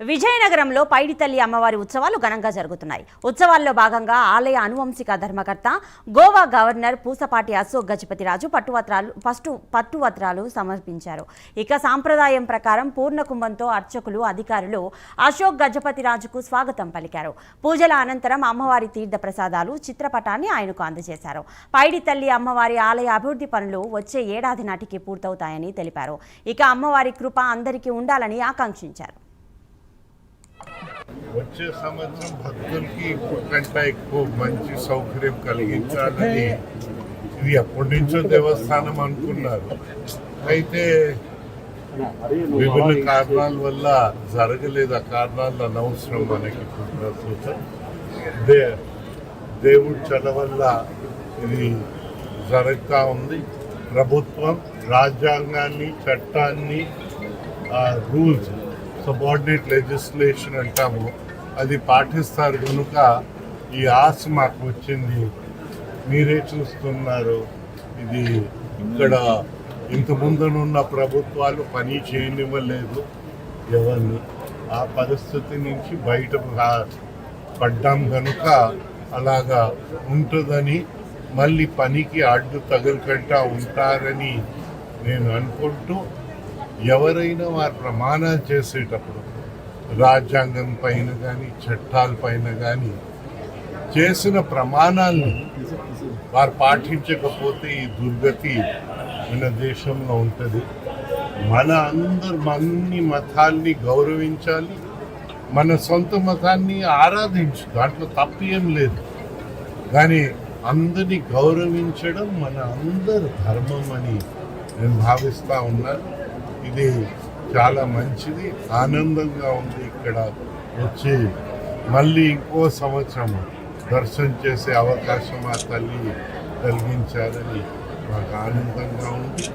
విజయనగరంలో పైడితల్లి అమ్మవారి ఉత్సవాలు ఘనంగా జరుగుతున్నాయి. ఉత్సవాల్లో భాగంగా ఆలయ అనువంశిక ధర్మకర్త గోవా గవర్నర్ పూసపాటి అశోక్ గజపతిరాజు పట్టువత్రాలు పట్టు పట్టువత్రాలు సమర్పించారు. ఇక సాంప్రదాయం ప్రకారం పూర్ణకుంభంతో అర్చకులు అధికారులు అశోక్ గజపతిరాజుకు స్వాగతం పలికారు. పూజల అనంతరం అమ్మవారి తీర్థ ప్రసాదాలు చిత్రపటాన్ని ఆయనకు అందజేశారు. పైడితల్లి అమ్మవారి ఆలయ అభివృద్ధి పనులు వచ్చే ఏడాది నాటికి పూర్తవుతాయని తెలిపారు. ఇక అమ్మవారి కృప అందరికీ ఉండాలని ఆకాంక్షించారు. వచ్చే సంవత్సరం భక్తులకి కంటే ఎక్కువ మంచి సౌకర్యం కలిగించాలని ఇది ఎప్పటి నుంచో దేవస్థానం అనుకున్నారు. అయితే విభిన్న కారణాల వల్ల జరగలేదు. ఆ కారణాలు అనవసరం మనకి ప్రస్తుతం దే దేవుడి చల వల్ల ఇది జరుగుతూ ఉంది. ప్రభుత్వం రాజ్యాంగాన్ని చట్టాన్ని రూల్స్ సబార్డినేట్ లెజిస్లేషన్ అంటాము. అది పాటిస్తారు కనుక ఈ ఆశ మాకు వచ్చింది. మీరే చూస్తున్నారు. ఇది ఇక్కడ ఇంత ముందునున్న ప్రభుత్వాలు పని చేయనివ్వలేదు. ఎవరిని? ఆ పరిస్థితి నుంచి బయట పడ్డాం కనుక అలాగా ఉంటుందని మళ్ళీ పనికి అడ్డు తగులుకుంటా ఉంటారని నేను అనుకుంటూ ఎవరైనా వారు ప్రమాణాలు చేసేటప్పుడు రాజ్యాంగం పైన కానీ చట్టాల పైన కానీ చేసిన ప్రమాణాలను వారు పాటించకపోతే ఈ దుర్గతి మన దేశంలో ఉంటుంది. మన అందరు అన్ని మతాల్ని గౌరవించాలి మన సొంత మతాన్ని ఆరాధించు దాంట్లో తప్పు ఏం లేదు. కానీ అందరినీ గౌరవించడం మన అందరి ధర్మం అని నేను భావిస్తూ ఉన్నాను ఇది చాలా మంచిది. ఆనందంగా ఉంది ఇక్కడ వచ్చి. మళ్ళీ ఇంకో సంవత్సరం దర్శనం చేసే అవకాశం ఆ తల్లి కలిగించారని మాకు ఆనందంగా ఉంది.